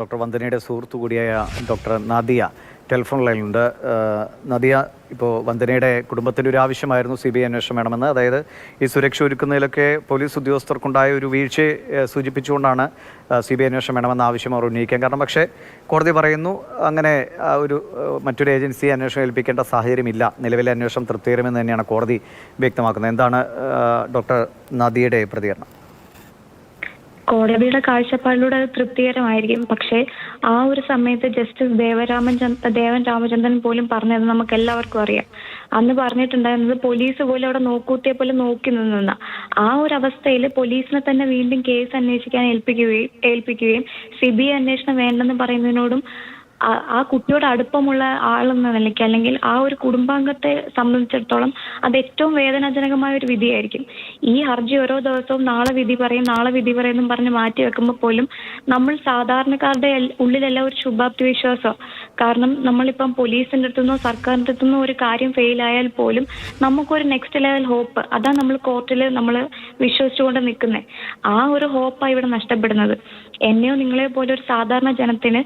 Doctor വന്ദനയുടെ സുഹൃത്തു കൂടിയായ ഡോക്ടർ നദിയ ടെലിഫോൺ ലൈനിലുണ്ട്. നദിയ ഇപ്പോൾ വന്ദനയുടെ കുടുംബത്തിന്റെ ഒരു ആവശ്യമായിരുന്നു സി ബി ഐ അന്വേഷണം വേണമെന്ന്. അതായത് ഈ സുരക്ഷ ഒരുക്കുന്നതിലൊക്കെ പോലീസ് ഉദ്യോഗസ്ഥർക്കുണ്ടായ ഒരു വീഴ്ചയെ സൂചിപ്പിച്ചുകൊണ്ടാണ് സി ബി ഐ അന്വേഷണം വേണമെന്ന ആവശ്യം അവർ ഉന്നയിക്കാൻ. കാരണം പക്ഷേ കോടതി പറയുന്നു അങ്ങനെ ഒരു മറ്റൊരു ഏജൻസിയെ അന്വേഷണം ഏൽപ്പിക്കേണ്ട സാഹചര്യമില്ല. നിലവിലെ അന്വേഷണം തൃപ്തികരമെന്ന് തന്നെയാണ് കോടതി വ്യക്തമാക്കുന്നത്. എന്താണ് ഡോക്ടർ നദിയുടെ പ്രതികരണം? കോടതിയുടെ കാഴ്ചപ്പാടിലൂടെ അത് തൃപ്തികരമായിരിക്കും. പക്ഷേ ആ ഒരു സമയത്ത് ജസ്റ്റിസ് ദേവരാമൻ ദേവൻ രാമചന്ദ്രൻ പോലും പറഞ്ഞത് നമുക്ക് എല്ലാവർക്കും അറിയാം. അന്ന് പറഞ്ഞിട്ടുണ്ടായിരുന്നത് പോലീസ് പോലും അവിടെ നോക്കൂത്തിയെ പോലെ നോക്കി നിന്ന ആ ഒരു അവസ്ഥയിൽ പോലീസിനെ തന്നെ വീണ്ടും കേസ് അന്വേഷിക്കാൻ ഏൽപ്പിക്കുകയും ഏൽപ്പിക്കുകയും സി ബി അന്വേഷണം വേണ്ടെന്ന് പറയുന്നതിനോടും ആ- കുട്ടിയോട് അടുപ്പമുള്ള ആളെന്ന നിലയ്ക്ക് അല്ലെങ്കിൽ ആ ഒരു കുടുംബാംഗത്തെ സംബന്ധിച്ചിടത്തോളം അത് ഏറ്റവും വേദനാജനകമായ ഒരു വിധിയായിരിക്കും. ഈ ഹർജി ഓരോ ദിവസവും നാളെ വിധി പറയും നാളെ വിധി പറയുമെന്നും പറഞ്ഞ് മാറ്റി വെക്കുമ്പോൾ പോലും നമ്മൾ സാധാരണക്കാരുടെ ഉള്ളിലെല്ലാം ഒരു ശുഭാപ്തി വിശ്വാസം കാരണം നമ്മളിപ്പം പോലീസിന്റെ അടുത്തുനിന്നോ സർക്കാരിന്റെ അടുത്തുനിന്നോ ഒരു കാര്യം ഫെയിൽ ആയാൽ പോലും നമുക്കൊരു നെക്സ്റ്റ് ലെവൽ ഹോപ്പ് അതാ നമ്മൾ കോർട്ടിൽ നമ്മൾ വിശ്വസിച്ചുകൊണ്ട് നിൽക്കുന്നത് ആ ഒരു ഹോപ്പാണ് ഇവിടെ നഷ്ടപ്പെടുന്നത്. എന്നെയോ നിങ്ങളെ പോലെ ഒരു സാധാരണ ജനത്തിന്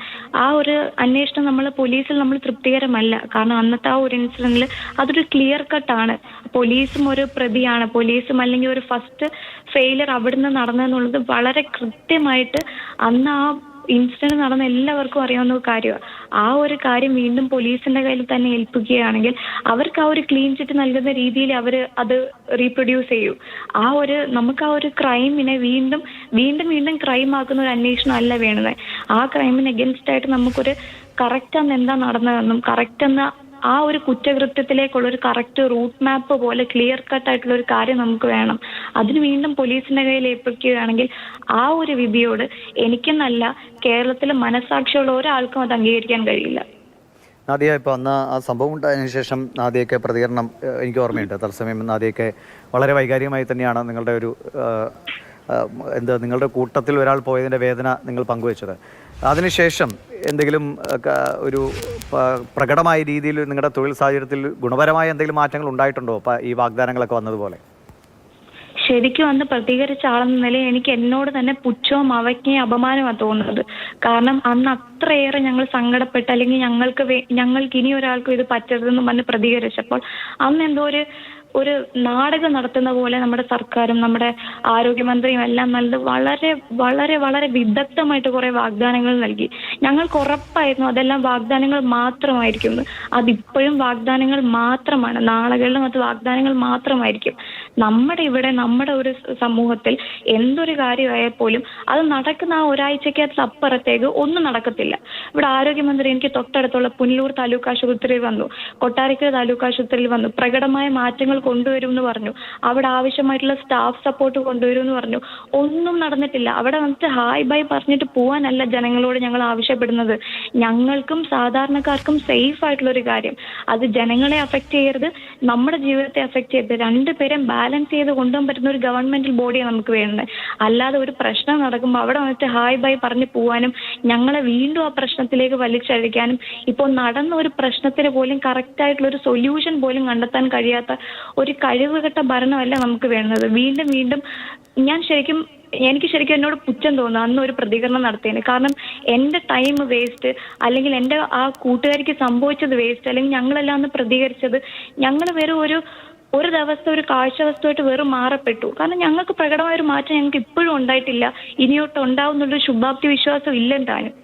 ആ ഒരു അന്വേഷണം നമ്മൾ പോലീസിൽ നമ്മൾ തൃപ്തികരമല്ല. കാരണം അന്നത്തെ ആ ഒരു ഇൻസിഡന്റിൽ അതൊരു ക്ലിയർ കട്ടാണ് പോലീസും ഒരു പ്രതിയാണ്. പോലീസും അല്ലെങ്കിൽ ഒരു ഫസ്റ്റ് ഫെയിലർ അവിടുന്ന് നടന്നെന്നുള്ളത് വളരെ കൃത്യമായിട്ട് അന്ന് ആ ഇൻസിഡന്റ് നടന്ന എല്ലാവർക്കും അറിയാവുന്ന കാര്യമാണ് ആ ഒരു കാര്യം വീണ്ടും പോലീസിന്റെ കയ്യിൽ തന്നെ ഏൽപ്പിക്കുകയാണെങ്കിൽ അവർക്ക് ആ ഒരു ക്ലീൻ ചിറ്റ് നൽകുന്ന രീതിയിൽ അവർ അത് റീപ്രൊഡ്യൂസ് ചെയ്യും. ആ ഒരു നമുക്ക് ആ ഒരു ക്രൈമിനെ വീണ്ടും വീണ്ടും വീണ്ടും ക്രൈം ആക്കുന്ന ഒരു അന്വേഷണം അല്ല വേണ്ടത്. ആ ക്രൈമിന് അഗൻസ്റ്റ് ആയിട്ട് നമുക്കൊരു കറക്റ്റ് അന്ന് എന്താ നടന്നതെന്നും കറക്റ്റ് എന്ന ആ ഒരു കുറ്റകൃത്യത്തിലേക്കുള്ള ഒരു കറക്റ്റ് റൂട്ട് മാപ്പ് പോലെ ക്ലിയർ കട്ട് ആയിട്ടുള്ള ഒരു കാര്യം നമുക്ക് വേണം. അതിന് വീണ്ടും പോലീസിന്റെ കയ്യിൽ ഏൽപ്പിക്കുകയാണെങ്കിൽ ആ ഒരു വിധിയോട് എനിക്കെന്നല്ല കേരളത്തിലെ മനസാക്ഷിയുള്ള ഒരാൾക്കും അത് അംഗീകരിക്കാൻ കഴിയില്ല. നാദിയ ഇപ്പോൾ അന്ന് ആ സംഭവം ഉണ്ടായതിനു ശേഷം നാദിയൊക്കെ പ്രതികരണം എനിക്ക് ഓർമ്മയുണ്ട്. തത്സമയം നാദിയൊക്കെ വളരെ വൈകാരികമായി തന്നെയാണ് നിങ്ങളുടെ ഒരു എന്താ നിങ്ങളുടെ കൂട്ടത്തിൽ ഒരാൾ പോയതിന്റെ വേദന നിങ്ങൾ പങ്കുവച്ചത്. അതിനുശേഷം എന്തെങ്കിലും ഒരു പ്രകടമായ രീതിയിൽ നിങ്ങളുടെ തൊഴിൽ സാഹചര്യത്തിൽ ഗുണപരമായ എന്തെങ്കിലും മാറ്റങ്ങൾ ഉണ്ടായിട്ടുണ്ടോ? ഈ വാഗ്ദാനങ്ങളൊക്കെ വന്നതുപോലെ. ശരിക്കും അന്ന് പ്രതികരിച്ച ആളെന്ന നിലയിൽ എനിക്ക് എന്നോട് തന്നെ പുച്ഛവും അവജ്ഞയും അപമാനമാണ് തോന്നുന്നത്. കാരണം അന്ന് അത്രയേറെ ഞങ്ങൾ സങ്കടപ്പെട്ട് അല്ലെങ്കിൽ ഞങ്ങൾക്ക് ഞങ്ങൾക്ക് ഇനി ഒരാൾക്കും ഇത് പറ്റരുതെന്ന് പറഞ്ഞ് പ്രതികരിച്ചപ്പോൾ അന്ന് എന്തോ ഒരു ഒരു നാടകം നടത്തുന്ന പോലെ നമ്മുടെ സർക്കാരും നമ്മുടെ ആരോഗ്യമന്ത്രിയും എല്ലാം നല്ലത് വളരെ വളരെ വളരെ വിദഗ്ധമായിട്ട് കുറെ വാഗ്ദാനങ്ങൾ നൽകി. ഞങ്ങൾക്ക് ഉറപ്പായിരുന്നു അതെല്ലാം വാഗ്ദാനങ്ങൾ മാത്രമായിരിക്കും. അതിപ്പോഴും വാഗ്ദാനങ്ങൾ മാത്രമാണ്. നാളുകളിലും അത് വാഗ്ദാനങ്ങൾ മാത്രമായിരിക്കും. നമ്മുടെ ഇവിടെ നമ്മുടെ ഒരു സമൂഹത്തിൽ എന്തൊരു കാര്യമായാൽ പോലും അത് നടക്കുന്ന ആ ഒരാഴ്ചക്കകത്ത് അപ്പുറത്തേക്ക് ഒന്നും നടക്കത്തില്ല. ഇവിടെ ആരോഗ്യമന്ത്രി എനിക്ക് തൊട്ടടുത്തുള്ള പുനലൂർ താലൂക്ക് ആശുപത്രിയിൽ വന്നു. കൊട്ടാരക്കര താലൂക്ക് ആശുപത്രിയിൽ വന്നു. പ്രകടമായ മാറ്റങ്ങൾ കൊണ്ടുവരും എന്ന് പറഞ്ഞു. അവിടെ ആവശ്യമായിട്ടുള്ള സ്റ്റാഫ് സപ്പോർട്ട് കൊണ്ടുവരും എന്ന് പറഞ്ഞു. ഒന്നും നടന്നിട്ടില്ല. അവിടെ വന്നിട്ട് ഹായ് ബൈ പറഞ്ഞിട്ട് പോവാനല്ല ജനങ്ങളോട് ഞങ്ങൾ ആവശ്യപ്പെടുന്നത്. ഞങ്ങൾക്കും സാധാരണക്കാർക്കും സേഫ് ആയിട്ടുള്ള ഒരു കാര്യം. അത് ജനങ്ങളെ അഫക്റ്റ് ചെയ്യരുത്. നമ്മുടെ ജീവിതത്തെ അഫക്റ്റ് ചെയ്യരുത്. രണ്ടുപേരും ബാലൻസ് ചെയ്ത് കൊണ്ടുപോകാൻ പറ്റുന്ന ഒരു ഗവൺമെന്റൽ ബോഡിയാണ് നമുക്ക് വേണ്ടത്. അല്ലാതെ ഒരു പ്രശ്നം നടക്കുമ്പോൾ അവിടെ വന്നിട്ട് ഹായ് ബൈ പറഞ്ഞ് പോവാനും ഞങ്ങളെ വീണ്ടും ആ പ്രശ്നത്തിലേക്ക് വലിച്ചഴിക്കാനും ഇപ്പോൾ നടന്ന ഒരു പ്രശ്നത്തിന് പോലും കറക്റ്റ് ആയിട്ടുള്ള ഒരു സൊല്യൂഷൻ പോലും കണ്ടെത്താൻ കഴിയാത്ത ഒരു കഴിവുകെട്ട ഭരണമല്ല നമുക്ക് വേണ്ടത്. വീണ്ടും വീണ്ടും ഞാൻ ശരിക്കും എനിക്ക് ശരിക്കും എന്നോട് പുച്ഛം തോന്നുന്നു. അന്ന് ഒരു പ്രതികരണം നടത്തിയതിന്. കാരണം എന്റെ ടൈം വേസ്റ്റ് അല്ലെങ്കിൽ എന്റെ ആ കൂട്ടുകാരിക്ക് സംഭവിച്ചത് വേസ്റ്റ് അല്ലെങ്കിൽ ഞങ്ങളെല്ലാം അന്ന് പ്രതികരിച്ചത് ഞങ്ങൾ വെറും ഒരു ഒരു ദിവസത്തെ ഒരു കാഴ്ച വസ്തുവായിട്ട് വെറും മാറപ്പെട്ടു. കാരണം ഞങ്ങൾക്ക് പ്രകടമായ ഒരു മാറ്റം ഞങ്ങൾക്ക് ഇപ്പോഴും ഉണ്ടായിട്ടില്ല. ഇനിയോട്ട് ഉണ്ടാവും എന്നുള്ളൊരു ശുഭാപ്തി വിശ്വാസം ഇല്ലെന്താനും